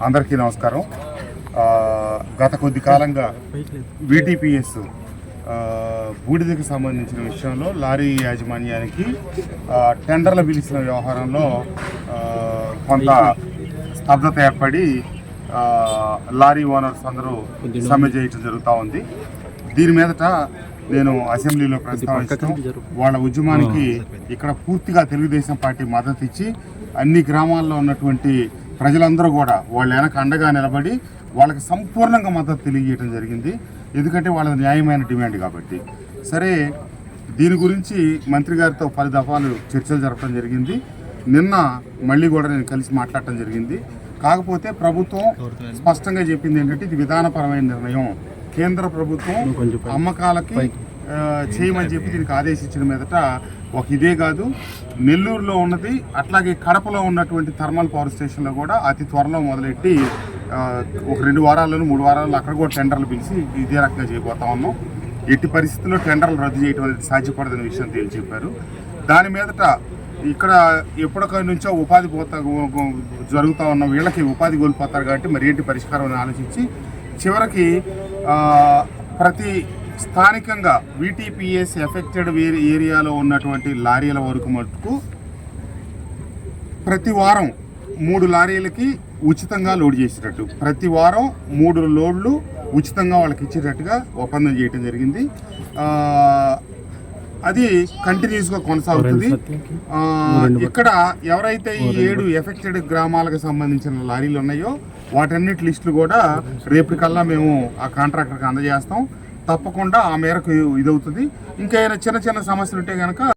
అందరికీ నమస్కారం. గత కొద్ది కాలంగా వీటీపీఎస్ బూడిదకి సంబంధించిన విషయంలో లారీ యాజమాన్యానికి టెండర్ల టెండర్లు పిలిచిన వ్యవహారంలో కొంత స్తబ్దత ఏర్పడి లారీ ఓనర్స్ అందరూ సమ్మె చేయటం జరుగుతూ ఉంది. దీని మీదట నేను అసెంబ్లీలో ప్రస్తావించడం వాళ్ళ ఉద్యమానికి ఇక్కడ పూర్తిగా తెలుగుదేశం పార్టీ మద్దతు ఇచ్చి అన్ని గ్రామాల్లో ఉన్నటువంటి ప్రజలందరూ కూడా వాళ్ళ వెనక అండగా నిలబడి వాళ్ళకి సంపూర్ణంగా మద్దతు తెలియజేయడం జరిగింది. ఎందుకంటే వాళ్ళ న్యాయమైన డిమాండ్ కాబట్టి. సరే దీని గురించి మంత్రి గారితో పలు దఫాలు చర్చలు జరపడం జరిగింది. నిన్న మళ్ళీ కూడా నేను కలిసి మాట్లాడటం జరిగింది. కాకపోతే ప్రభుత్వం స్పష్టంగా చెప్పింది ఏంటంటే ఇది విధానపరమైన నిర్ణయం. కేంద్ర ప్రభుత్వం అమ్మకాలకి చేయమని చెప్పి దీనికి ఆదేశించిన మీదట ఒక ఇదే కాదు. నెల్లూరులో ఉన్నది అట్లాగే కడపలో ఉన్నటువంటి థర్మల్ పవర్ స్టేషన్లో కూడా అతి త్వరలో మొదలెట్టి ఒక రెండు వారాలను మూడు వారాల్లో అక్కడ కూడా టెండర్లు పిలిచి ఇదే రకంగా చేయబోతా ఉన్నాం. ఎట్టి పరిస్థితుల్లో టెండర్లు రద్దు చేయడం అనేది సాధ్యపడదనే విషయం తేల్చి చెప్పారు దాని మీదట ఇక్కడ ఎప్పటికై నుంచో ఉపాధి పోతా జరుగుతూ ఉన్న వీళ్ళకి ఉపాధి కోల్పోతారు కాబట్టి మరి ఏంటి పరిష్కారం అని ఆలోచించి చివరికి ప్రతి స్థానికంగా వీటీపీఎస్ ఎఫెక్టెడ్ ఏరియాలో ఉన్నటువంటి లారీల వరకు మటుకు ప్రతి వారం మూడు లారీలకి ఉచితంగా లోడ్ చేసేటట్టు. ప్రతి వారం మూడు లోడ్లు ఉచితంగా వాళ్ళకి ఇచ్చేటట్టుగా ఒప్పందం చేయడం జరిగింది. అది కంటిన్యూస్గా కొనసాగుతుంది. ఆ, ఇక్కడ ఎవరైతే ఈ ఏడు ఎఫెక్టెడ్ గ్రామాలకు సంబంధించిన లారీలు ఉన్నాయో వాటన్నిటి లిస్టులు కూడా రేపటికల్లా మేము ఆ కాంట్రాక్టర్కి అందజేస్తాం. తప్పకుండా ఆ మేరకు ఇదవుతుంది. ఇంకా ఏమైనా చిన్న చిన్న సమస్యలు ఉంటే కనుక